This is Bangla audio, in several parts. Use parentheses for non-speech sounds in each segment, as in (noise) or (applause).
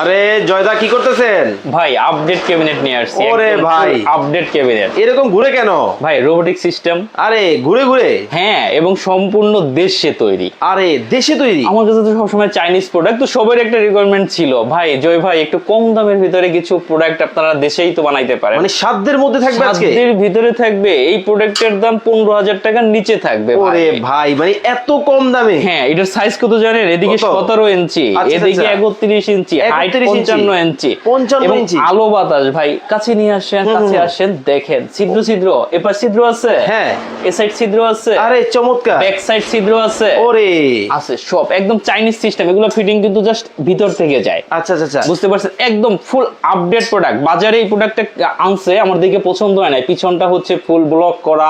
আরে জয়দা কি করতেছেন? ভাই আপডেট ক্যাবিনেট নিয়ে আসছি ওরে ভাই। আপডেট ক্যাবিনেট এরকম ঘুরে কেন? ভাই রোবোটিক সিস্টেম আরে ঘুরে ঘুরে। হ্যাঁ এবং সম্পূর্ণ দেশে তৈরি। আরে দেশে তৈরি? আমার কাছে তো সবসময় চাইনিজ প্রোডাক্ট তো সবার একটা রিকোয়ারমেন্ট ছিল। ভাই জয় ভাই একটু কম দামের ভিতরে কিছু প্রোডাক্ট আপনারা দেশেই তো বানাইতে পারেন। মানে সাধ্যের মধ্যে থাকবে আজকে? সাধ্যের ভিতরে থাকবে এই প্রোডাক্টের দাম পনেরো হাজার টাকার নিচে থাকবে। ওরে ভাই। মানে এত কম দামে? হ্যাঁ এটার সাইজ কত জানেন? এদিকে কত? সতেরো ইঞ্চি আচ্ছা, এদিকে আচ্ছা। একত্রিশ 31 ইঞ্চি। পঞ্চান্ন ইঞ্চি। 55 এবং ইঞ্চি। আলো বাতাস ভাই কাছে নিয়ে আসেন কাছে আসেন দেখেন। ছিদ্র ছিদ্র এপার ছিদ্র আছে? হ্যাঁ। এ সাইড ছিদ্র আছে? আরে চমৎকার। ব্যাক সাইড ছিদ্র আছে? ওরে। আছে সব একদম চাইনিজ সিস্টেম এগুলো ফিটিং কিন্তু জাস্ট ভিতর থেকে যায়। আচ্ছা আচ্ছা আচ্ছা। বুঝতে পারছেন? একদম ফুল আপডেট প্রোডাক্ট বাজারে এই প্রোডাক্টটা আনছে আমার দিকে পছন্দ হয় না পিছনটা হচ্ছে ফুল ব্লক করা।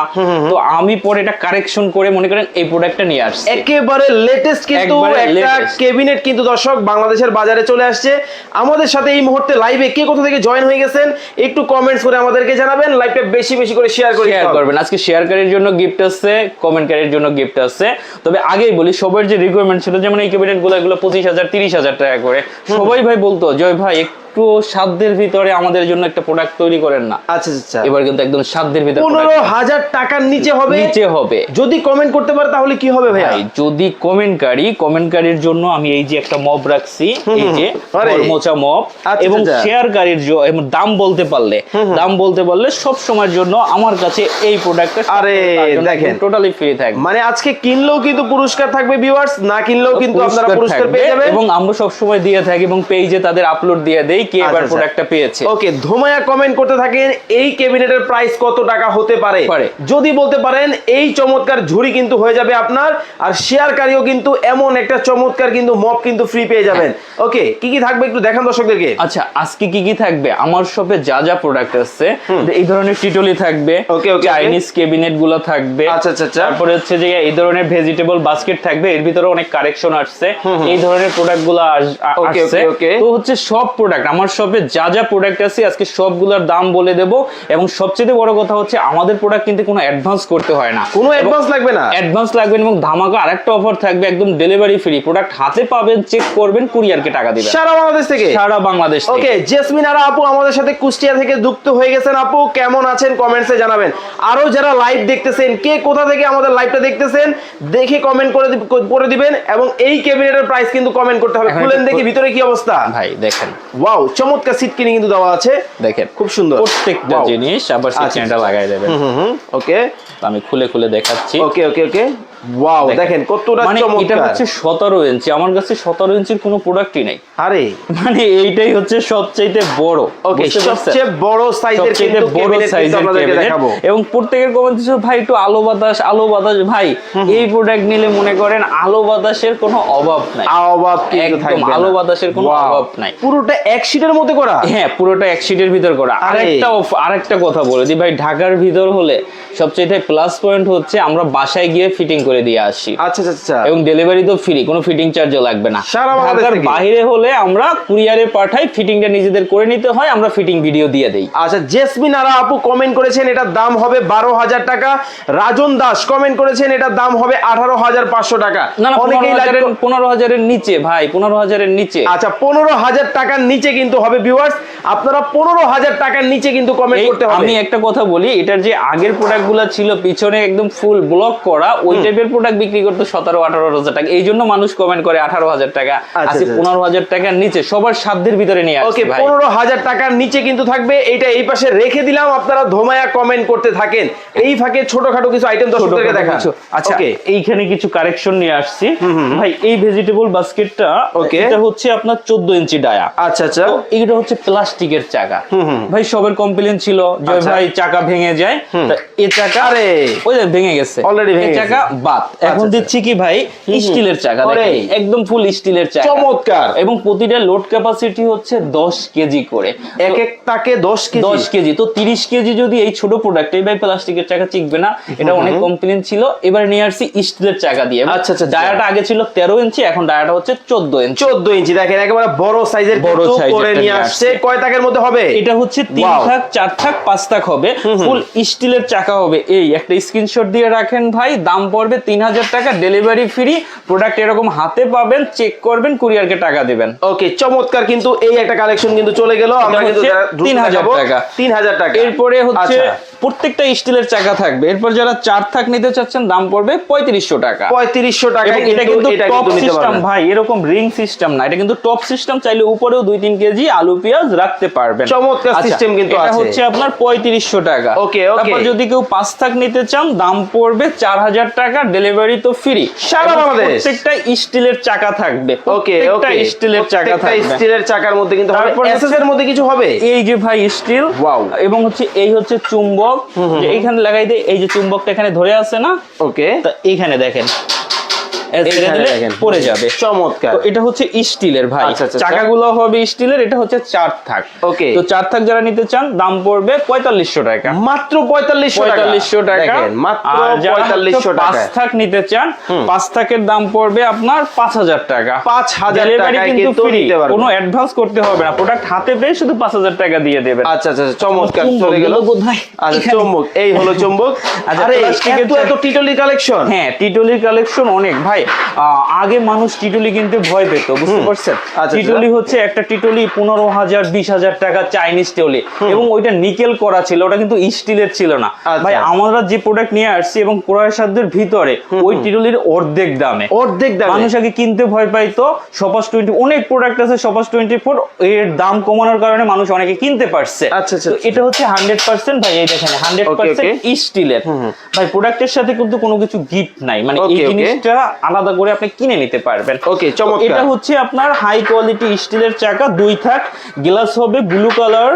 তো আমি পরে এটা কারেকশন করে মনে করেন এই প্রোডাক্টটা নিয়ে আসছি। একেবারে লেটেস্ট কিন্তু একটা। কেবিনেট কিন্তু দর্শক বাংলাদেশের বাজারে চলে আসছে। আমাদের সাথে এই মুহূর্তে লাইভে কে কোথা থেকে জয়েন হয়ে গেছেন একটু কমেন্টস করে আমাদেরকে জানাবেন লাইভটা বেশি বেশি করে শেয়ার করে। শেয়ার করবেন। আজকে শেয়ারকারীর জন্য গিফট আছে কমেন্টকারীর জন্য গিফট আছে। তবে আগেই বলি সবার যে রিকোয়ারমেন্ট ছিল যেমন এই ক্যাবিনেটগুলো এগুলো পঁচিশ হাজার তিরিশ হাজার টাকা করে। সবাই ভাই বলতো জয় ভাই একটু সাধ্যের ভিতরে আমাদের জন্য একটা প্রোডাক্ট তৈরি করেন না। আচ্ছা আচ্ছা এবার কিন্তু একদম সাধ্যের ভিতরে পনেরো হাজার টাকার নিচে হবে। নিচে হবে। যদি কমেন্ট করতে পারে তাহলে কি হবে ভাই যদি কমেন্টকারী কমেন্টকারীর জন্য আমি এই যে একটা মব রাখছি এই যে মোচা মব আচ্ছা, এবং আচ্ছা। শেয়ারকারীর জ- দাম বলতে পারলে দাম বলতে পারলে সব সময়ের জন্য আমার কাছে এই প্রোডাক্টটা আরে, দেখেন। টোটালি ফ্রি থাকবে। মানে আজকে কিনলেও কিন্তু পুরস্কার থাকবে ভিউয়ার্স না কিনলেও কিন্তু আপনারা পুরস্কার পেয়ে যাবেন। এবং আমরা সব সময় দিয়ে থাকি এবং পেজে তাদের আপলোড দিয়ে দেই। কি এবার আচ্ছা, প্রোডাক্টটা পেয়েছে। ওকে ধোমায়া কমেন্ট করতে থাকেন এই ক্যাবিনেটের প্রাইস কত টাকা হতে পারে। যদি বলতে পারেন এই চমৎকার ঝুড়ি কিন্তু হয়ে যাবে আপনার আর শেয়ারকারীও কিন্তু এমন একটা চমৎকার কিন্তু মপ কিন্তু ফ্রি পেয়ে যাবেন। ওকে কি কি থাকবে একটু দেখান দর্শকদেরকে? আচ্ছা আজকে কি কি থাকবে? আমার শপে যা যা প্রোডাক্ট আছে এই ধরনের টিটলি থাকবে ওকে ওকে চাইনিজ ক্যাবিনেটগুলো থাকবে আচ্ছা, আচ্ছা, আচ্ছা। তারপরে হচ্ছে যে এই ধরনের ভেজিটেবল বাস্কেট থাকবে এর ভিতরে অনেক কারেকশন আসছে এই ধরনের প্রোডাক্টগুলো আসছে. তো হচ্ছে সব প্রোডাক্ট আমার শপে যা যা প্রোডাক্ট আছে আজকে সবগুলোর দাম বলে দেব। এবং সবচেয়ে বড় কথা হচ্ছে আমাদের প্রোডাক্ট কিন্তু কোনো অ্যাডভান্স করতে হয় না। কোনো অ্যাডভান্স লাগবে না। অ্যাডভান্স লাগবে এবং ধামাকা আরেকটা অফার থাকবে একদম ডেলিভারি ফ্রি প্রোডাক্ট হাতে পাবেন চেক করবেন কুরিয়ারকে টাকা দিবেন। সারা বাংলাদেশ থেকে? সারা বাংলাদেশ থেকে। ওকে জেসমিন আর আপু আমাদের সাথে কুষ্টিয়া থেকে যুক্ত হয়ে গেছেন। আপু কেমন আছেন? কমেন্টসে জানাবেন। আরও যারা লাইভ দেখতেছেন কে কোথা থেকে আমাদের লাইভটা দেখতেছেন দেখে কমেন্ট করে করে দিবেন। এবং এই ক্যাবিনেটের প্রাইস কিন্তু কমেন্ট করতে হবে। এখন খুলেন দেখি ভিতরে কি অবস্থা। ভাই দেখেন। ওয়াও চমৎকার সিট কিনে কিন্তু দেওয়া আছে। দেখেন খুব সুন্দর। প্রত্যেকটা. জিনিস আবার সিট সিস্টেমটা লাগাই দেবেন। ওকে। আমি খুলে খুলে দেখাচ্ছি। ওকে ওকে ওকে। ওয়াও দেখেন কতটা মানে এটা চমৎকার হচ্ছে সতেরো ইঞ্চি আমার কাছে সতেরো ইঞ্চির কোনো প্রোডাক্টই নেই। আরে। মানে এইটাই হচ্ছে সবচাইতে বড় ওকে সবচেয়ে বড় সাইজের কিন্তু বড় সাইজের আপনাদেরকে দেখাবো। এবং প্রত্যেকের কমেন্ট ছিল ভাই একটু আলো বাতাস আলো বাতাস। ভাই এই প্রোডাক্ট নিলে মনে করেন আলো বাতাসের কোনো অভাব নাই। অভাব কিন্তু থাকবে। আলো বাতাসের কোনো অভাব নাই। পুরোটা এক শিটের মধ্যে করা? হ্যাঁ পুরোটা এক সিটের ভিতর করা। আরেকটা অফ- আরেকটা কথা বলে দিই ভাই ঢাকার ভিতর হলে সবচেয়ে প্লাস পয়েন্ট হচ্ছে আমরা বাসায় গিয়ে ফিটিং করে দিয়ে আসি। আচ্ছা আচ্ছা, আচ্ছা। এবং ডেলিভারি তো ফ্রি কোনো ফিটিং চার্জও লাগবে না। সারা ঢাকার বাইরে হলে আমরা কুরিয়ারে পাঠাই ফিটিংটা নিজেদের করে নিতে হয় আমরা ফিটিং ভিডিও দিয়ে দেই। আচ্ছা জেসমিন আরা আপু কমেন্ট করেছেন এটার দাম হবে বারো হাজার টাকা। রাজন দাস কমেন্ট করেছেন এটার দাম হবে আঠারো হাজার পাঁচশো টাকা। না অনেকেই পনেরো হাজারের নিচে ভাই পনেরো হাজারের নিচে। আচ্ছা পনেরো হাজার টাকার নিচে কিন্তু হবে ভিউয়ার্স আপনারা পনেরো হাজার টাকার নিচে কিন্তু কমেন্ট করতে হবে। আমি একটা কথা বলি এটার যে আগের প্রোডাক্টগুলো ছিল পিছনে একদম ফুল ব্লক করা ওই টাইপের প্রোডাক্ট বিক্রি করতো সতেরো আঠারো হাজার টাকা। এই জন্য মানুষ কমেন্ট করে আঠারো হাজার টাকা। আচ্ছা, আজকে আচ্ছা। পনেরো হাজার টাকার নিচে সবার সাধ্যের ভিতরে নিয়ে ওকে পনেরো হাজার টাকার নিচে কিন্তু থাকবে। এটা এই পাশে রেখে দিলাম। আপনারা ধোমায়া কমেন্ট করতে থাকেন। এই ফাঁকে ছোটখাটো কিছু আইটেম দর্শকদেরকে দেখা আচ্ছা ওকে এইখানে কিছু কারেকশন নিয়ে আসছি। ভাই এই ভেজিটেবল বাস্কেটটা Okay. এটা হচ্ছে আপনার চোদ্দ ইঞ্চি ডায়া। আচ্ছা আচ্ছা। এইটা হচ্ছে প্লাস্টিকের চাকা। ভাই সবের কমপ্লেন ছিল যে আচ্ছা। ভাই চাকা ভেঙে যায়। তা এ চাকা আরে। ওই যে ভেঙে গেছে। Already ভেঙে এই চাকা বাদ এখন আচ্ছা। দিচ্ছি কি ভাই? স্টিলের চাকা দেখেন। একদম ফুল স্টিলের চাকা। চমৎকার। এবং প্রতিটা লোড ক্যাপাসিটি হচ্ছে দশ কেজি করে। এক একটাকে দশ কেজি। দশ কেজি। তো তিরিশ কেজি যদি এই ছোট প্রোডাক্ট এই ভাই প্লাস্টিকের চাকা চিকবে না এটা অনেক কমপ্লেন ছিল। এবার নিয়ে আসছি স্টিলের চাকা দিয়ে। আচ্ছা, আচ্ছা, আচ্ছা। ডায়াটা আগে ছিল তেরো ইঞ্চি এখন ডায়াটা হচ্ছে চোদ্দ ইঞ্চি। চোদ্দ ইঞ্চি। দেখেন একেবারে বড় সাইজের বড় size করে নিয়ে আসছে। কয় টাকার মধ্যে হবে? এটা হচ্ছে তিন Wow. থাক চার থাক পাঁচ থাক হবে। ফুল স্টিলের চাকা হবে। এই একটা স্ক্রিনশট দিয়ে রাখেন ভাই। দাম পড়বে পড়বে তিন হাজার টাকা ডেলিভারি ফ্রি প্রোডাক্ট এরকম হাতে পাবেন চেক করবেন কুরিয়ারকে টাকা দেবেন। ওকে চমৎকার কিন্তু এই একটা কালেকশন কিন্তু চলে গেল। আমরা কিন্তু তিন হাজার টাকা। তিন হাজার টাকা। এরপরে হচ্ছে আচ্ছা, প্রত্যেকটা স্টিলের চাকা থাকবে। এরপর যারা চার থাক নিতে চাচ্ছেন দাম পড়বে পঁয়ত্রিশশো টাকা। 3500 টাকা এটা কিন্তু টপ সিস্টেম ভাই এরকম রিং সিস্টেম না। এটা কিন্তু টপ সিস্টেম চাইলে উপরেও দুই তিন কেজি আলু পেঁয়াজ রাখতে পারবেন। চমৎকার আচ্ছা, system কিন্তু এটা আছে। হচ্ছে আপনার পঁয়ত্রিশশো টাকা। ওকে. তারপর যদি কেউ পাঁচ থাক নিতে চান দাম পড়বে চার হাজার টাকা ডেলিভারি তো ফ্রি সারা বাংলাদেশ। প্রত্যেকটা স্টিলের চাকা থাকবে। ওকে ওকে। স্টিলের চাকা প্রত্যেকটা থাকবে। স্টিলের চাকার মধ্যে কিন্তু হবে। এসএস এর মধ্যে কিছু হবে? এই যে ভাই স্টিল Wow. এবং হচ্ছে এই হচ্ছে চুম্বক। যে এইখানে লাগাই দিয়ে এই যে চুম্বকটা এখানে ধরে আছে না? ওকে তা এইখানে দেখেন। ছেড়ে দিলে পড়ে যাবে। চমৎকার। এটা হচ্ছে স্টিলের ভাই। আচ্ছা, আচ্ছা, আচ্ছা। চাকাগুলো হবে স্টিলের এটা হচ্ছে চার থাক। Okay. তো চার থাক যারা নিতে চান দাম পড়বে পঁয়তাল্লিশশো টাকা। মাত্র 4500 টাকা। পঁয়তাল্লিশশো টাকা। মাত্র হচ্ছে 4500 পাঁচ টাকা থাক নিতে চান পাঁচ থাকের দাম পড়বে আপনার পাঁচ হাজার টাকা। 5000 Delivery টাকায় কিন্তু পারবেন। কোনো অ্যাডভান্স করতে হবে না। প্রোডাক্ট হাতে পেয়ে শুধু পাঁচ হাজার টাকা দিয়ে দেবেন। আচ্ছা আচ্ছা চমৎকার। চলে গেল। আচ্ছা। চুম্বক এই হলো চুম্বক আচ্ছা, আরে এত এত টিটলি কালেকশন হ্যাঁ টিটলির কালেকশন অনেক। ভাই আগে মানুষ টিটলি কিনতে ভয় পেত বুঝতে পারছেন? আচ্ছা, টিটলি হচ্ছে একটা টিটলি পনেরো হাজার বিশ হাজার টাকা চাইনিজ টিটলি। এবং ওইটা নিকেল করা ছিল ওটা কিন্তু স্টিলের ছিল না। আচ্ছা। ভাই আমরা যে প্রোডাক্ট নিয়ে আসছি এবং ক্রয় সাধ্যের ভিতরে ওই টিটলির অর্ধেক দামে। অর্ধেক দামে। মানুষ আগে কিনতে ভয় পাইতো সপাস টোয়েন্টি অনেক প্রোডাক্ট আছে সপাস টোয়েন্টি ফোর এর দাম কমানোর কারণে মানুষ অনেকে কিনতে পারছে। আচ্ছা, আচ্ছা, এটা হচ্ছে হান্ড্রেড পার্সেন্ট ভাই এই দেখেন হান্ড্রেড পার্সেন্ট স্টিলের। ভাই প্রোডাক্টের সাথে কিন্তু কোনো কিছু গিফট নাই। মানে এই. জিনিসটা আলাদা করে আপনি কিনে নিতে পারবেন। তো চমৎকার। এটা হচ্ছে আপনার হাই কোয়ালিটি স্টিলের চাকা দুই থাক গ্লাস হবে ব্লু কালার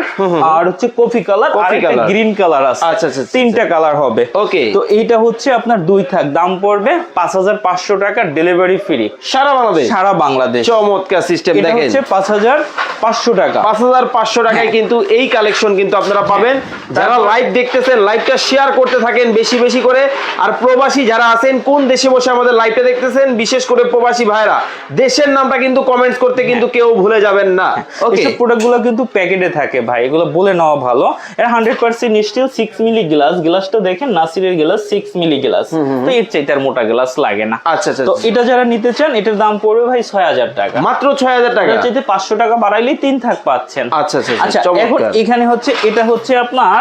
আর হচ্ছে কফি কালার আর একটা গ্রিন কালার আছে। আচ্ছা, আচ্ছা, আচ্ছা, তিনটা কালার হবে। Okay. তো এইটা হচ্ছে আপনার দুই থাক দাম পড়বে পাঁচ হাজার পাঁচশো টাকা ডেলিভারি ফ্রি সারা বাংলাদেশ? সারা বাংলাদেশ। চমৎকার সিস্টেম এটা দেখেন। হচ্ছে পাঁচ হাজার পাঁচশো টাকা। পাঁচ হাজার পাঁচশো টাকায় কিন্তু এই কালেকশন কিন্তু আপনারা পাবেন। যারা লাইভ দেখতেছেন লাইভটা শেয়ার করতে থাকেন বেশি বেশি করে। আর প্রবাসী যারা আছেন কোন দেশে বসে আমাদের লাইভটা দেখতেছেন বিশেষ করে প্রবাসী ভাইরা দেশের নামটা কিন্তু কমেন্টস করতে কিন্তু কেউ ভুলে যাবেন না। ওকে এসব প্রোডাক্ট কিন্তু প্যাকেটে থাকে ভাই এগুলো বলে নেওয়া ভালো। এটা hundred percent steel six milli glass গ্লাসটা দেখেন নাসিরের গ্লাস সিক্স মিলি গ্লাস তো এর চাইতে আর মোটা গ্লাস লাগে না। আচ্ছা আচ্ছা তো এটা যারা নিতে চান এটার দাম পড়বে ভাই ছয় হাজার টাকা। মাত্র ছয় হাজার টাকা? চাইতে পাঁচশো টাকা বাড়াইলে তিন থাক পাচ্ছেন। আচ্ছা, আচ্ছা, আচ্ছা এখন এখানে হচ্ছে এটা হচ্ছে আপনার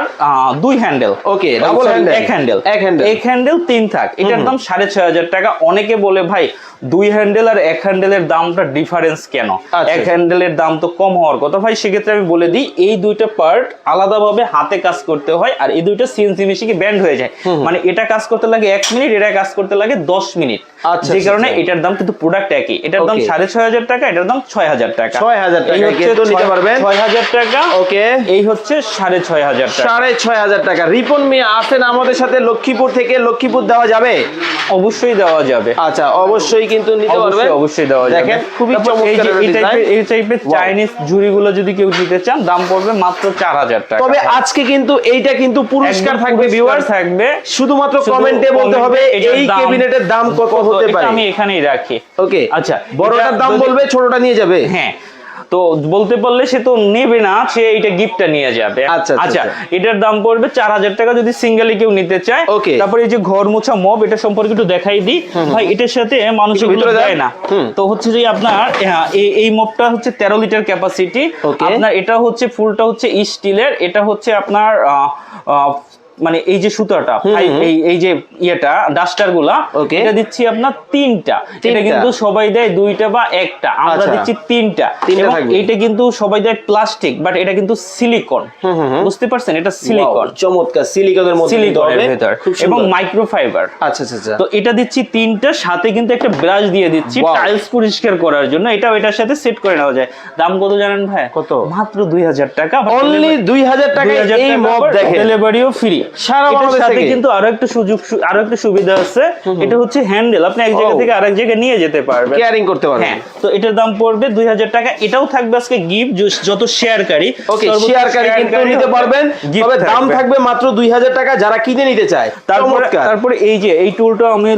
দুই হ্যান্ডেল ওকে double handle। এক হ্যান্ডেল এক handle। এক হ্যান্ডেল তিন থাক। এটার দাম সাড়ে ছয় হাজার টাকা। অনেকে বলে ভাই দুই হ্যান্ডেল আর এক হ্যান্ডেলের দামটা ডিফারেন্স কেন? আচ্ছা। এক হ্যান্ডেলের দাম তো কম হওয়ার কথা। ভাই সেক্ষেত্রে আমি বলে দিই এই দুইটা পার্ট আলাদাভাবে হাতে কাজ করতে হয় আর এই দুইটা সিএনসি মেশিনে ব্যান্ড হয়ে যায়। মানে এটা কাজ করতে লাগে এক মিনিট এটা কাজ করতে লাগে দশ মিনিট আচ্ছা, যে আচ্ছা, কারণে আচ্ছা। এটার দাম কিন্তু প্রোডাক্ট একই। এটার দাম সাড়ে ছয় হাজার টাকা এটার দাম ছয় হাজার টাকা। 6,000 টাকা এই হচ্ছে কিন্তু নিতে ছয়- পারবেন। ছয় হাজার টাকা। ওকে এই হচ্ছে সাড়ে ছয় হাজার টাকা। সাড়ে ছয় হাজার টাকা। রিপন মিয়া আছেন আমাদের সাথে লক্ষ্মীপুর থেকে। লক্ষ্মীপুর দেওয়া যাবে? অবশ্যই দেওয়া যাবে। আচ্ছা অবশ্যই কিন্তু নিতে পারবেন। অবশ্যই দেওয়া যাবে। দেখেন খুবই চমৎকার যে এই টাইপের এই টাইপের. চাইনিজ ঝুড়িগুলো যদি কেউ নিতে চান দাম পড়বে মাত্র চার হাজার টাকা। তবে আজকে কিন্তু এইটা কিন্তু পুরস্কার থাকবে ভিউয়ার্স থাকবে। শুধুমাত্র শুধু কমেন্টে বলতে হবে এই ক্যাবিনেটের দাম কত? হতে পারে? আমি এখানেই রাখি। ওকে আচ্ছা, বড়টার দাম বলবে ছোটটা নিয়ে যাবে? হ্যাঁ। তো বলতে পারলে সে তো নেবে না সে এইটা গিফটটা নিয়ে যাবে। আচ্ছা, আচ্ছা, আচ্ছা আচ্ছা। এটার দাম পড়বে চার হাজার টাকা যদি সিঙ্গেলি কেউ নিতে চায়। ওকে। তারপরে এই যে ঘর মোছা মব এটা সম্পর্কে একটু দেখাই দিই। ভাই এটার সাথে মানুষ ভিতরে দেয় যান। না। তো হচ্ছে যে আপনার হ্যাঁ, এই মবটা হচ্ছে তেরো লিটার ক্যাপাসিটি আপনার এটা হচ্ছে ফুলটা হচ্ছে স্টিলের এটা হচ্ছে আপনার মানে এই যে সুতাটা এই এই যে ইয়েটা ডাস্টারগুলা এটা দিচ্ছি আপনার তিনটা। এটা কিন্তু সবাই দেয় দুইটা বা একটা। আমরা আচ্ছা। দিচ্ছি তিনটা। এটা কিন্তু সবাই দেয় প্লাস্টিক বাট এটা কিন্তু সিলিকন বুঝতে পারছেন? এটা সিলিকন চমৎকার। সিলিকনের মধ্যে সিলিকনের। ভেতর। এবং মাইক্রোফাইবার আচ্ছা আচ্ছা আচ্ছা। তো এটা দিচ্ছি তিনটা সাথে কিন্তু একটা ব্রাশ দিয়ে দিচ্ছি টাইলস পরিষ্কার করার জন্য। এটাও এটার সাথে সেট করে নেওয়া যায়। দাম কত জানেন ভাই? কত? মাত্র দুই হাজার টাকা। অনলি দুই হাজার টাকায় এই মব দেখেন। ডেলিভারিও ফ্রি সারা বাংলাদেশ সাথে থেকে। কিন্তু আরও একটা সুযোগ আরও একটা সুবিধা আছে। এটা হচ্ছে হ্যান্ডেল আপনি এক জায়গা থেকে আরেক জায়গায় নিয়ে যেতে পারবেন। কেয়ারিং করতে পারবেন। হ্যাঁ তো এটার দাম পড়বে দুই হাজার টাকা। এটাও থাকবে আজকে গিফট যত শেয়ারকারী ওকে শেয়ারকারী কিন্তু নিতে পারবেন তবে দাম থাকবে। মাত্র দুই হাজার টাকা যারা কিনে নিতে চায়। তারপরে তারপরে এই যে এই টুলটা আমি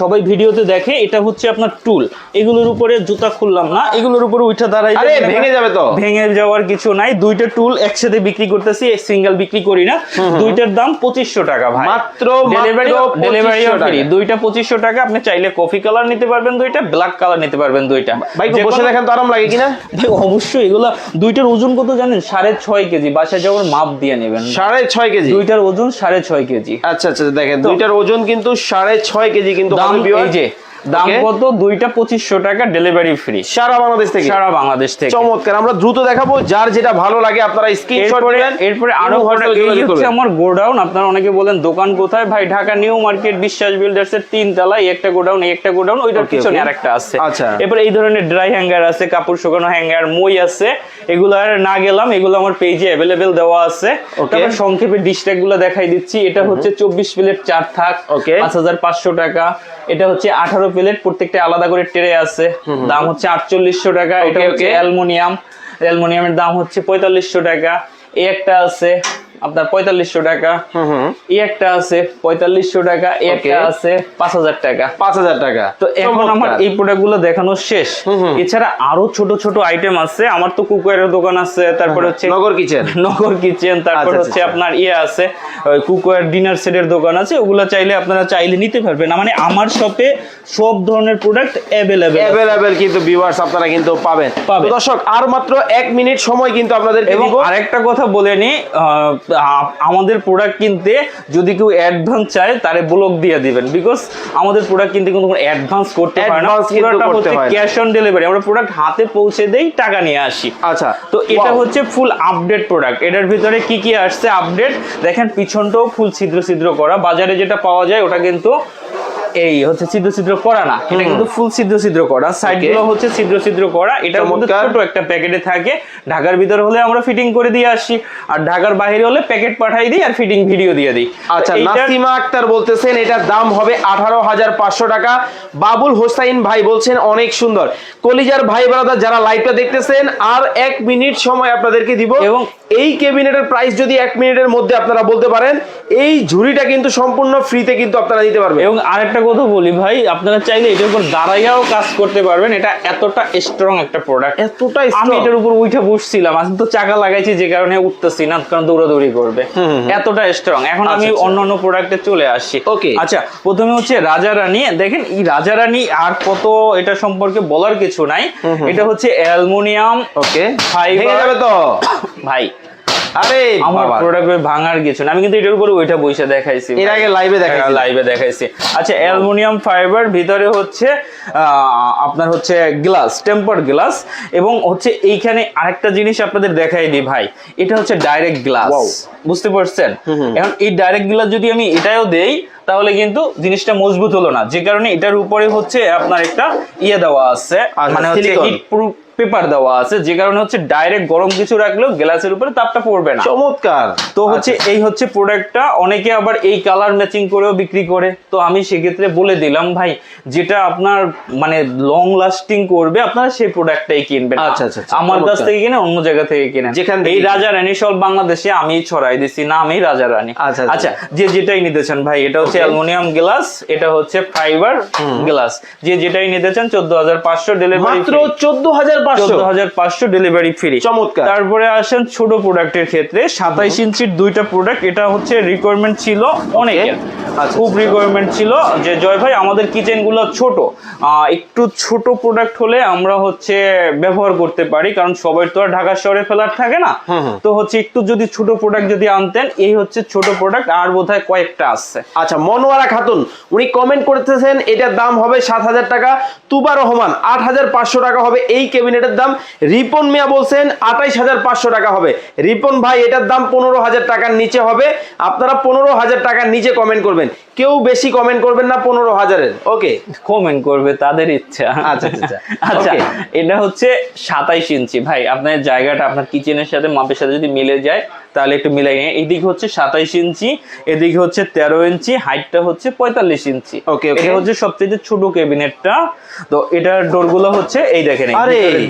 সবাই ভিডিওতে দেখে এটা হচ্ছে আপনার টুল এগুলোর উপরে জুতা খুললাম না। এগুলোর উপরে উঠে দাঁড়াই আরে, ভেঙে যাবে তো। ভেঙে যাওয়ার কিছু নাই। দুইটা টুল একসাথে বিক্রি করতেছি সিঙ্গেল বিক্রি করি না। দুইটার দাম পঁচিশশো টাকা ভাই। মাত্র ডেলিভারি ডেলিভারি ফ্রি দুইটা পঁচিশশো টাকা আপনি চাইলে কফি কালার নিতে পারবেন দুইটা ব্ল্যাক কালার নিতে পারবেন দুইটা। ভাই বসে দেখেন তো আরাম লাগে কিনা। (laughs) ভাই অবশ্যই এগুলা দুইটার ওজন কত জানেন? সাড়ে ছয় কেজি। বাসায় যখন মাপ দিয়ে নেবেন। সাড়ে ছয় কেজি? দুইটার ওজন সাড়ে ছয় কেজি। আচ্ছা আচ্ছা দেখেন দুইটার ওজন কিন্তু সাড়ে ছয় কেজি কিন্তু দাম এই যে দাম? কত? দুইটা পঁচিশশো টাকা ডেলিভারি ফ্রি সারা বাংলাদেশ থেকে। সারা বাংলাদেশ থেকে। চমৎকার আমরা দ্রুত দেখাবো যার যেটা ভালো লাগে আপনারা স্ক্রিনশট এরপরে এরপরে আরও হচ্ছে আমার গোডাউন। আপনারা অনেকে বলেন দোকান কোথায়? ভাই Dhaka new market Biswas builders এর তিন তলা একটা গোডাউন একটা গোডাউন ওইটার পিছনে. আরেকটা আছে। আচ্ছা। এই ধরনের ড্রাই হ্যাঙ্গার আছে কাপড় শুকানো হ্যাঙ্গার মই আছে। এগুলো আর না গেলাম এগুলো আমার পেজে অ্যাভেলেবেল দেওয়া আছে. তারপর সংক্ষেপে ডিশট্যাগগুলো দেখাই দিচ্ছি। এটা হচ্ছে চব্বিশ প্লেট চার থাক. পাঁচ হাজার পাঁচশো টাকা। এটা হচ্ছে আঠারো প্লেট প্রত্যেকটা আলাদা করে ট্রে আছে। দাম হচ্ছে আটচল্লিশশো টাকা। এটা হচ্ছে অ্যালমোনিয়াম অ্যালমোনিয়ামের দাম হচ্ছে পঁয়তাল্লিশশো টাকা। এ একটা আছে। আপনার পঁয়তাল্লিশশো টাকা। এই একটা আছে পঁয়তাল্লিশশো টাকা এই একটা আছে পাঁচ হাজার টাকা। পাঁচ হাজার টাকা। তো এখন আমার এই প্রোডাক্টগুলো দেখানো শেষ। এছাড়া আরও ছোট ছোট আইটেম আছে। আমার তো কুকারের দোকান আছে তারপরে হচ্ছে নগর কিচেন (laughs) নগর কিচেন তারপর আচ্ছা, হচ্ছে আচ্ছা। আপনার ইয়ে আছে কুকার ডিনার সেটের দোকান আছে। ওগুলো চাইলে আপনারা চাইলে নিতে পারবেন। মানে আমার শপে সব ধরনের প্রোডাক্ট অ্যাভেলেবেল অ্যাভেলেবেল কিন্তু ভিউয়ার্স আপনারা কিন্তু পাবেন। দর্শক আর মাত্র এক মিনিট সময় কিন্তু আপনাদের এবং আরেকটা কথা বলে নি আমাদের প্রোডাক্ট কিনতে যদি কেউ অ্যাডভান্স চায় তারে ব্লক দিয়ে দিবেন। বিকজ আমাদের প্রোডাক্ট কিনতে কোনো অ্যাডভান্স করতে পারে না। পুরোটা হচ্ছে ক্যাশ অন ডেলিভারি আমরা প্রোডাক্ট হাতে পৌঁছে দেই টাকা নিয়ে আসি। আচ্ছা তো এটা হচ্ছে ফুল আপডেট প্রোডাক্ট এটার ভিতরে কি কি আসছে আপডেট দেখেন পিছনটাও ফুল ছিদ্র ছিদ্র করা। বাজারে যেটা পাওয়া যায় ওটা কিন্তু এই হচ্ছে ছিদ্র ছিদ্র করা না এটা কিন্তু ফুল ছিদ্র ছিদ্র করা। সাইডগুলো হচ্ছে ছিদ্র ছিদ্র করা এটা কিন্তু চমৎকার। ছোট একটা প্যাকেটে থাকে ঢাকার ভিতরে হলে আমরা ফিটিং করে দিয়ে আসি আর ঢাকার বাইরে হলে প্যাকেট পাঠাই দিই আর ফিটিং ভিডিও দিয়ে দিই। আচ্ছা নাসিমা আক্তার বলতেছেন এটার দাম হবে আঠারো হাজার পাঁচশো টাকা। বাবুল হোসাইন ভাই বলছেন অনেক সুন্দর। কলিজার ভাই ব্রাদার যারা লাইভটা দেখতেছেন আর এক মিনিট সময় আপনাদেরকে দিব। এবং এই কেবিনেটের প্রাইস যদি এক মিনিটের মধ্যে আপনারা বলতে পারেন এই ঝুড়িটা কিন্তু সম্পূর্ণ ফ্রিতে কিন্তু আপনারা নিতে পারবেন। এবং আরেকটা কথা বলি ভাই আপনারা চাইলে এটার উপর দাঁড়াইয়াও কাজ করতে পারবেন। এটা এতটা স্ট্রং একটা প্রোডাক্ট এতটাই আমি এটার উপর উঠে বসছিলাম। আজকে তো চাকা লাগাইছি যে কারণে উঠতেছি না কারণ দৌড়াদৌড়ি করবে। এতটা স্ট্রং এখন আমি আচ্ছা, আচ্ছা। অন্য অন্য প্রোডাক্টে চলে আসছি ওকে আচ্ছা প্রথমে হচ্ছে রাজা রানী। দেখেন এই রাজা রানী আর কত এটা সম্পর্কে বলার কিছু নাই। এটা হচ্ছে অ্যালুমিনিয়াম ওকে ভেঙে যাবে তো? ভাই আরে আমার বাবা। প্রোডাক্ট ভাঙার কিছু না। আমি কিন্তু এটার উপরে ওইটা বইসা দেখাইছি এর আগে লাইভে দেখা লাইভে দেখাইছি। আচ্ছা অ্যালুমিনিয়াম ফাইবার ভিতরে হচ্ছে আপনার হচ্ছে গ্লাস টেম্পার গ্লাস এবং হচ্ছে এইখানে আরেকটা জিনিস আপনাদের দেখাই দিই ভাই। এটা হচ্ছে ডাইরেক্ট গ্লাস বুঝতে পারছেন? এখন এই ডাইরেক্ট গ্লাস যদি আমি এটাও দেই তাহলে কিন্তু জিনিসটা মজবুত হলো না। যে কারণে এটার উপরে হচ্ছে আপনার একটা ইয়ে দেওয়া আছে মানে হচ্ছে হিট প্রুফ পেপার দেওয়া আছে যে কারণে হচ্ছে ডাইরেক্ট গরম কিছু রাখলেও গ্লাসের উপরে তাপটা পড়বে না। চমৎকার। তো হচ্ছে এই হচ্ছে প্রোডাক্টটা অনেকে আবার এই কালার ম্যাচিং করেও বিক্রি করে। তো আমি সেক্ষেত্রে বলে দিলাম ভাই যেটা আপনার মানে লং লাস্টিং করবে আপনারা সেই প্রোডাক্টটাই কিনবেন আচ্ছা, আচ্ছা, আচ্ছা, আমার কাছ থেকে কিনে অন্য জায়গা থেকে কিনে। যেখান এই রাজা রানী সব বাংলাদেশে আমি ছড়াই দিছি না আমি রাজা রানী। আচ্ছা, আচ্ছা। আচ্ছা যে যেটাই নিতে চান ভাই এটা হচ্ছে. অ্যালুমিনিয়াম গ্লাস এটা হচ্ছে ফাইবার গ্লাস। যে যেটাই নিতে চান চোদ্দ হাজার পাঁচশো ডেলিভারি মাত্র চোদ্দ হাজার পাঁচশো চোদ্দ হাজার পাঁচশো ডেলিভারি ফ্রি চমৎকার। তারপরে আসেন ছোট প্রোডাক্টের ক্ষেত্রে। সাতাইশ ইঞ্চির দুইটা প্রোডাক্ট এটা হচ্ছে রিকোয়ারমেন্ট ছিল অনেকের আচ্ছা, খুব রিকোয়ারমেন্ট ছিল যে জয় ভাই আমাদের কিচেনগুলো ছোট। একটু ছোট প্রোডাক্ট হলে আমরা হচ্ছে ব্যবহার করতে পারি। কারণ সবাই তো আর ঢাকা শহরে ফেলার থাকে না। তো হচ্ছে একটু যদি ছোট প্রোডাক্ট যদি আনতেন এই হচ্ছে ছোট প্রোডাক্ট আর বোধহয় কয়েকটা আছে। আচ্ছা মনোয়ারা খাতুন উনি কমেন্ট করতেছেন এটার দাম হবে সাত হাজার টাকা। তুবা রহমান আট হাজার পাঁচশো টাকা হবে। এই ক্যাবিনেটের দাম। রিপন মিয়া বলছেন আঠাইশ হাজার পাঁচশো টাকা হবে। রিপন ভাই এটার দাম পনেরো হাজার টাকার নিচে হবে। আপনারা পনেরো হাজার টাকার নিচে কমেন্ট করবেন। কেউ বেশি কমেন্ট করবেন না পনেরো হাজারের। ওকে কমেন্ট করবে তাদের ইচ্ছা। আচ্ছা, আচ্ছা, আচ্ছা। আচ্ছা এটা হচ্ছে সাতাইশ ইঞ্চি। ভাই আপনার জায়গাটা আপনার কিচেনের সাথে মাপের সাথে যদি মিলে যায় তাহলে একটু মিলাই নিয়ে এইদিকে হচ্ছে সাতাইশ ইঞ্চি এদিকে হচ্ছে তেরো ইঞ্চি হাইটটা হচ্ছে পঁয়তাল্লিশ ইঞ্চি। Okay. এটা হচ্ছে সবচেয়ে ছোট ক্যাবিনেটটা। তো এটার ডোরগুলো হচ্ছে এই দেখেন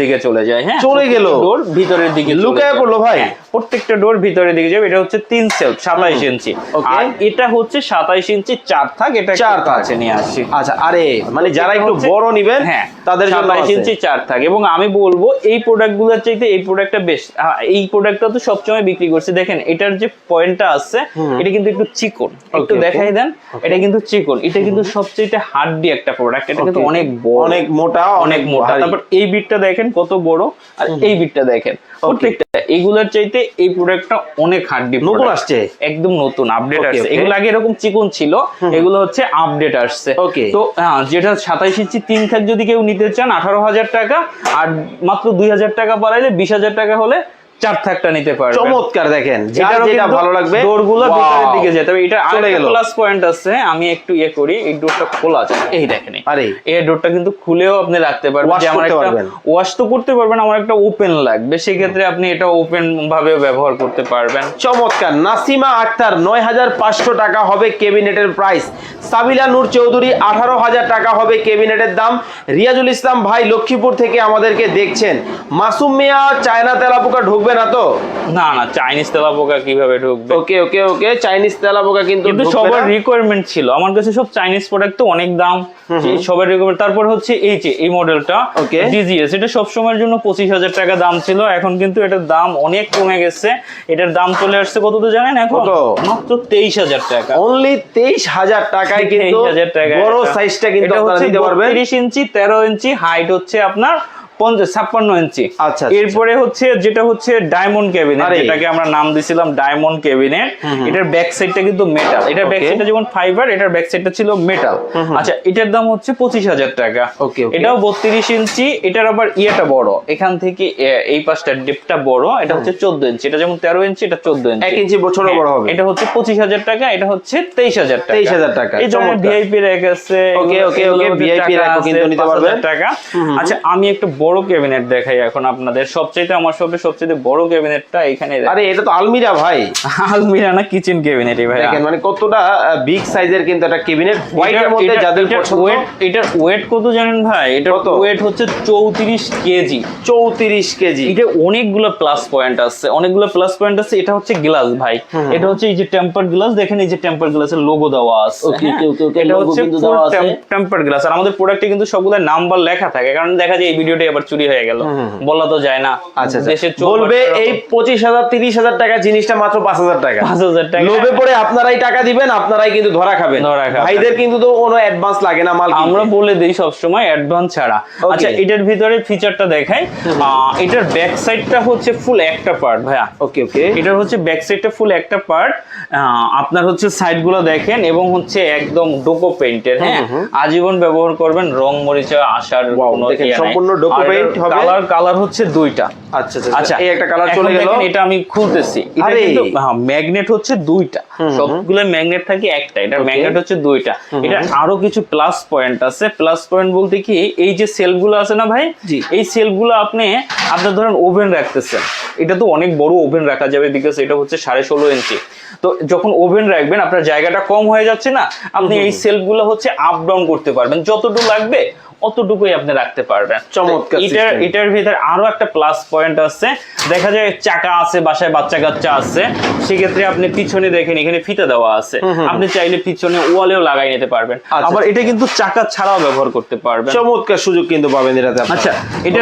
দিকে চলে যায় হ্যাঁ? চলে গেল? ডোর ভিতরের দিকে লুকায় পড়ল ভাই? হ্যাঁ, প্রত্যেকটা ডোর ভিতরের দিকে যাবে। এটা হচ্ছে তিন সেলফ সাতাইশ ইঞ্চি। আর এটা হচ্ছে সাতাইশ ইঞ্চি চার থাক এটা চার থাক। কাছে নিয়ে আসছি আচ্ছা আরে মানে যারা একটু বড় নিবেন হ্যাঁ তাদের জন্য সাতাইশ ইঞ্চি চার থাক। এবং আমি বলব এই প্রোডাক্টগুলোর চাইতে এই প্রোডাক্টটা বেশ এই প্রোডাক্টটা তো সবসময় বিক্রি করছে। দেখেন এটার যে পয়েন্টটা আছে এটা কিন্তু একটু চিকন। একটু দেখাই দেন এটা কিন্তু চিকন। এটা কিন্তু সবচেয়ে হার্ডি একটা প্রোডাক্ট এটা কিন্তু অনেক বড়। অনেক মোটা অনেক মোটা। তারপর এই বিটটা দেখেন কত বড়। আর এই বিটটা দেখেন প্রত্যেকটা। এগুলোর চাইতে এই প্রোডাক্টটা অনেক হার্ডি নতুন আসছে? একদম নতুন আপডেট আসছে। এগুলো আগে এরকম চিকন ছিল এগুলো হচ্ছে আপডেট আসছে. তো হ্যাঁ যেটা সাতাইশ ইঞ্চি তিন থাক যদি কেউ নিতে চান আঠারো হাজার টাকা আর মাত্র দুই হাজার টাকা বাড়াইলে বিশ হাজার টাকা হলে চার থাকটা নিতে পারবে চমৎকার দেখেন যার যেটা ভালো লাগবে ডোরগুলো ভিতরের দিকে যেতে হবে। এটা চলে আরেকটা গেল। প্লাস পয়েন্ট আছে আমি একটু ইয়ে করি এই ডোরটা খোলা যায় এই দেখেন আরে। এই ডোরটা কিন্তু খুলেও আপনি রাখতে পারবেন যে আমার একটা ওয়াশ তো করতে পারবেন আমার একটা ওপেন লাগবে। সেই ক্ষেত্রে আপনি এটা ওপেন ভাবে ব্যবহার করতে পারবেন। চমৎকার নাসিমা আক্তার নয় হাজার পাঁচশো টাকা হবে কেবিনেটের প্রাইস সাবিলা নূর চৌধুরী আঠারো হাজার টাকা হবে কেবিনেটের দাম। রিয়াজুল ইসলাম ভাই লক্ষ্মীপুর থেকে আমাদেরকে দেখছেন। মাসুম মিয়া চায়না তেলাপোকা ঢুকবে না তো? না না চাইনিজ তেলা পোকা কীভাবে ঢুকবে? ওকে ওকে ওকে চাইনিজ তেলাপোকা কিন্তু কিন্তু সবার রিকোয়ারমেন্ট ছিল। আমার কাছে সব চাইনিজ প্রোডাক্ট তো অনেক দাম। সবার রিকোয়ারমেন্ট তারপর হচ্ছে এই যে এই মডেলটা Okay. ডিজিএস এটা সব সময়ের জন্য পঁচিশ হাজার টাকা দাম ছিল। এখন কিন্তু এটার দাম অনেক কমে গেছে। এটার দাম চলে আসছে কত তো জানেন এখন? কত? মাত্র তেইশ হাজার টাকা। অনলি তেইশ হাজার টাকায় কিন্তু 23,000 বড় এটা। সাইজটা কিন্তু আপনারা নিতে পারবেন। 32 ইঞ্চি তেরো ইঞ্চি হাইট হচ্ছে আপনার ছাপ্পান্ন ইঞ্চি আচ্ছা, আচ্ছা। এরপরে হচ্ছে যেটা হচ্ছে ডায়মন্ড ক্যাবিনেট যেটাকে আমরা নাম দিছিলাম ডায়মন্ড ক্যাবিনেট এটার ব্যাক সাইডটা কিন্তু মেটাল এটার ব্যাক সাইডটা যেমন ফাইবার এটার ব্যাক সাইডটা ছিল মেটাল আচ্ছা এটার দাম হচ্ছে পঁচিশ হাজার টাকা। Okay, okay. এটাও বত্রিশ ইঞ্চি এটার আবার ইয়েটা বড়। এখান থেকে এই পাশটা ডিপটা বড় এটা হচ্ছে চোদ্দ ইঞ্চি এটা যেমন তেরো ইঞ্চি এটা চোদ্দ ইঞ্চি এক ইঞ্চি ছোট বড় হবে। এটা হচ্ছে পঁচিশ হাজার টাকা এটা হচ্ছে তেইশ হাজার টাকা। 23,000 টাকা, এই চমৎকার। ভিআইপি র্যাক আছে Okay, এগুলো- okay, এগুলোর okay, মধ্যে VIP টাকা rack ও আছে, কিন্তু নিতে 5,000 টাকা। আচ্ছা আমি একটা বড় ক্যাবিনেট দেখাই এখন আপনাদের। সবচেয়ে আমার সবে সবচেয়ে বড় ক্যাবিনেটটা এখানে আরে এটা তো আলমিরা ভাই। আলমিরা না কিচেন ক্যাবিনেট ভাই দেখেন মানে কতটা বিগ সাইজের কিন্তু একটা কেবিনেট হোয়াইটের মধ্যে যাদের পছন্দ ওয়েট এটার ওয়েট কত জানেন ভাই? এটার কত? ওয়েট হচ্ছে চৌত্রিশ কেজি। চৌত্রিশ কেজি। এটা অনেকগুলো প্লাস পয়েন্ট আছে। অনেকগুলো প্লাস পয়েন্ট আছে। এটা হচ্ছে গ্লাস ভাই। এটা হচ্ছে এই যে টেম্পার গ্লাস দেখেন এই যে টেম্পার গ্লাসের লোগো দেওয়া আছে। Okay, okay, okay, এটা হচ্ছে কিন্তু দেওয়া আছে। টেম্পার গ্লাস আর আমাদের প্রোডাক্টে কিন্তু সবগুলো নাম্বার লেখা থাকে। কারণ দেখা যায় এই ভিডিওটাই আবার চুরি হয়ে গেল। বলা তো যায় না। আচ্ছা আচ্ছা। দেশের বলবে এই পঁচিশ হাজার তিরিশ হাজার টাকা জিনিসটা মাত্র পাঁচ হাজার টাকা। পাঁচ হাজার টাকা। লোভে পড়ে আপনারাই টাকা দিবেন আপনারাই কিন্তু ধরা খাবেন। ধরা খাবেন। ভাইদের কিন্তু তো কোনো অ্যাডভান্স লাগে না মাল আমরা বলে দিই সব সময় অ্যাডভান্স ছাড়া আচ্ছা এটার ভিতরে ফিচারটা দেখাই। এটার ব্যাক সাইডটা হচ্ছে ফুল একটা পার্ট ভাইয়া। ওকে ওকে এটার হচ্ছে ব্যাক সাইডটা ফুল একটা পার্ট আপনার হচ্ছে সাইডগুলো দেখেন এবং হচ্ছে একদম ডোকো পেইন্টের হ্যাঁ? আজীবন ব্যবহার করবেন রং মরিচা আসার কোনো সম্পূর্ণ ডোকো paint হবে। কালার কালার হচ্ছে দুইটা। আচ্ছা আচ্ছা আচ্ছা। এই একটা কালার চলে গেল। এটা আমি খুলতেছি। এটা। কিন্তু ম্যাগনেট হচ্ছে দুইটা। সবগুলো ম্যাগনেট থাকে একটা। এটা ম্যাগনেট হচ্ছে দুইটা। এটা আরও কিছু প্লাস পয়েন্ট আছে। প্লাস পয়েন্ট বলতে কি এই যে সেলফগুলো আছে না ভাই? এই সেলফগুলো আপনি আপনার ধরেন ওভেন রাখতেছেন। এটা তো অনেক বড় ওভেন রাখা যাবে বিকজ এটা হচ্ছে সাড়ে ষোলো ইঞ্চি তো যখন ওভেন রাখবেন আপনার জায়গাটা কম হয়ে যাচ্ছে না আপনি এই সেলফগুলো হচ্ছে আপ ডাউন করতে পারবেন। যতটুকু লাগবে অতটুকুই আপনি রাখতে পারবেন। চমৎকার এটার এটার ভিতরে আরও একটা প্লাস পয়েন্ট আছে। দেখা যায় চাকা আছে বাসায় বাচ্চা কাচ্চা আছে। সেক্ষেত্রে আপনি পিছনে দেখেন এখানে ফিতা দেওয়া আছে। আপনি চাইলে পিছনে ওয়ালেও লাগাই নিতে পারবেন। আচ্ছা। আবার এটা কিন্তু চাকা ছাড়াও ব্যবহার করতে পারবেন। চমৎকার সুযোগ কিন্তু পাবেন এটাতে। আচ্ছা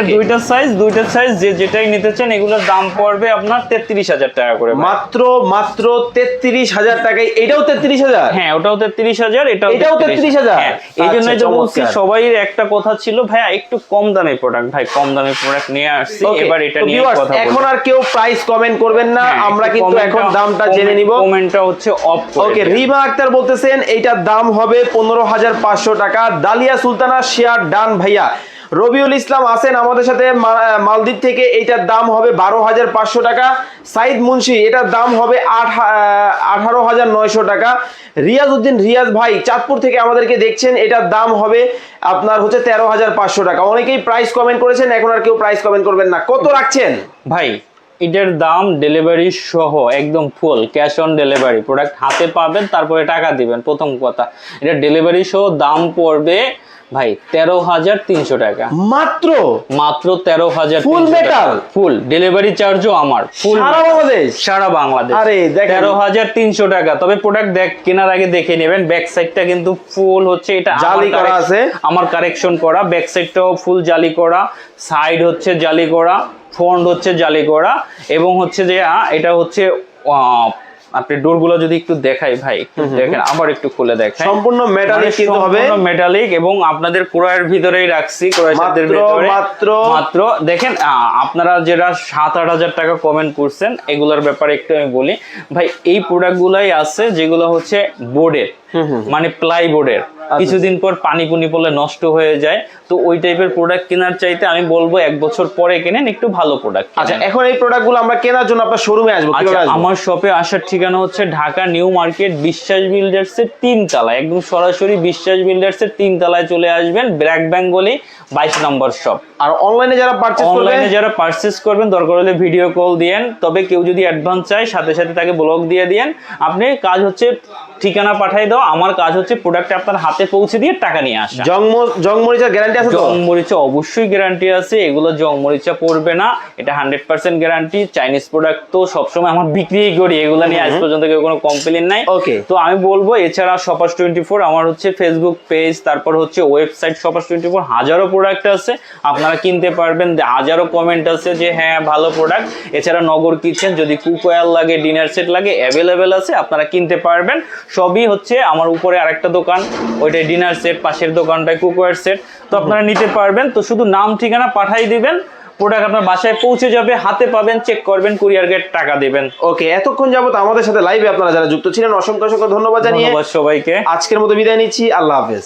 Okay. দুইটা সাইজ দুইটা সাইজ যে যেটাই নিতে চান এগুলোর দাম পড়বে আপনার তেত্রিশ হাজার টাকা করে মাত্র মাত্র তেত্রিশ হাজার টাকায় এটাও তেত্রিশ হাজার? হ্যাঁ ওটাও তেত্রিশ হাজার এটাও এটাও 33,000? হ্যাঁ, এই জন্যই আচ্ছা, তো বলছি সবাই একটা কথা ছিল ভাইয়া একটু কম দামের প্রোডাক্ট ভাই কম দামের প্রোডাক্ট নিয়ে আসছি এবার এটা নিয়ে কথা এখন আর কেউ প্রাইস কমেন্ট করবেন না হ্যাঁ, আমরা কিন্তু এখন দামটা জেনে নিব। কমেন্টটা হচ্ছে অফ ওকে রিভা আক্তার বলতেছেন এইটার দাম হবে পনেরো হাজার পাঁচশো টাকা। দালিয়া সুলতানা শেয়ার ডান ভাইয়া। রবিউল ইসলাম আছেন আমাদের সাথে মালদ্বীপ থেকে। এটার দাম হবে বারো হাজার পাঁচশো টাকা। সাইদ মুন্সি, এটার দাম হবে আট আঠারো হাজার নয়শো টাকা। রিয়াজ উদ্দিন রিয়াজ ভাই, চাঁদপুর থেকে আমাদেরকে দেখছেন, এটার দাম হবে আপনার হচ্ছে তেরো হাজার পাঁচশো টাকা। অনেকেই প্রাইস কমেন্ট করেছেন, এখন আর কেউ প্রাইস কমেন্ট করবেন না। কত রাখছেন? ভাই এটার দাম ডেলিভারি সহ একদম full cash on delivery product হাতে পাবেন তারপরে টাকা দিবেন প্রথম কথা। এটা ডেলিভারি সহ দাম পড়বে ভাই তেরো হাজার তিনশো টাকা। মাত্র? মাত্র তেরো হাজার ফুল metal? ফুল ডেলিভারি চার্জও আমার। ফুল সারা বাংলাদেশ? সারা বাংলাদেশ। আরে, তেরো হাজার তিনশো টাকা। তবে প্রোডাক্ট দেখ কেনার আগে দেখে নেবেন ব্যাক সাইডটা কিন্তু ফুল হচ্ছে এটা জালি করা আছে। আমার কারেকশন করা। ব্যাক সাইডটাও ফুল জালি করা। সাইড হচ্ছে জালি করা। ফ্রন্ট হচ্ছে জালি করা এবং হচ্ছে যে এটা হচ্ছে আপনি ডোরগুলো যদি একটু দেখাই ভাই একটু দেখেন আবার একটু খুলে দেখাই। সম্পূর্ণ মেটালিক কিন্তু হবে। মেটালিক এবং আপনাদের ক্রয়ের ভিতরেই রাখছি ক্রয়ের সাথের ভিতরে। মাত্র- মাত্র দেখেন আহ, আপনারা যেটা সাত আট হাজার টাকা কমেন্ট করছেন এগুলোর ব্যাপারে একটু আমি বলি। ভাই এই প্রোডাক্ট গুলাই আছে যেগুলো হচ্ছে বোর্ডের মানে প্লাই বোর্ডের। কিছুদিন পর পানি পুনি পড়লে নষ্ট হয়ে যায়। তো ওই টাইপের প্রোডাক্ট কেনার চাইতে আমি বলব এক বছর পরে কেনেন একটু ভালো প্রোডাক্ট আচ্ছা এখন এই প্রোডাক্টগুলো আমরা কেনার জন্য আপনার শোরুমে আসব আচ্ছা আসব? আমার শপে আসার ঠিকানা হচ্ছে Dhaka new market Biswas builders এর তিন তলায়। একদম সরাসরি বিশ্বাস বিল্ডার্স এর তিন তলায় চলে আসবেন ব্ল্যাক বেঙ্গলি বাইশ নম্বর শপ আর অনলাইনে যারা পারচেজ অনলাইনে যারা পারচেস করবেন দরকার হলে ভিডিও কল দিয়েন। তবে কেউ যদি অ্যাডভান্স চায় সাথে সাথে তাকে ব্লগ দিয়ে দিয়েন। আপনি কাজ হচ্ছে ঠিকানা পাঠিয়ে দাও। আমার কাজ হচ্ছে প্রোডাক্ট আপনার হাতে পৌঁছে দিয়ে টাকা নিয়ে আসা। জং জং মরিচার গ্যারান্টি আছে তো? জং মরিচা অবশ্যই গ্যারান্টি আছে এগুলো জং মরিচা পড়বে না। এটা hundred percent guarantee Chinese product তো সবসময় আমার বিক্রি করি এগুলো নিয়ে আজ পর্যন্ত কেউ কোনো কমপ্লেন নাই। ওকে তো আমি বলব এছাড়া সপাস টোয়েন্টি ফোর আমার হচ্ছে ফেসবুক পেজ তারপর হচ্ছে ওয়েবসাইট সপাস টোয়েন্টি ফোর হাজারো প্রোডাক্ট আছে। আপনারা কিনতে পারবেন হাজারো কমেন্ট আছে যে হ্যাঁ ভালো প্রোডাক্ট এছাড়া নগর কিচেন যদি কুক অয়েল লাগে ডিনার সেট লাগে অ্যাভেলেবেল আছে আপনারা কিনতে পারবেন। সবই হচ্ছে আমার উপরে আরেকটা দোকান ওইটাই ডিনার সেট পাশের দোকানটায় কুকওয়ার সেট তো আপনারা নিতে পারবেন। তো শুধু নাম ঠিকানা পাঠাই দিবেন। প্রোডাক্ট আপনার বাসায় পৌঁছে যাবে হাতে পাবেন চেক করবেন কুরিয়ার গেট টাকা দিবেন। ওকে এতক্ষণ যাবত আমাদের সাথে লাইভে আপনারা যারা যুক্ত ছিলেন অসংখ্য অসংখ্য ধন্যবাদ জানিয়ে সবাইকে। আজকের মতো বিদায় নিচ্ছি। আল্লাহ হাফেজ।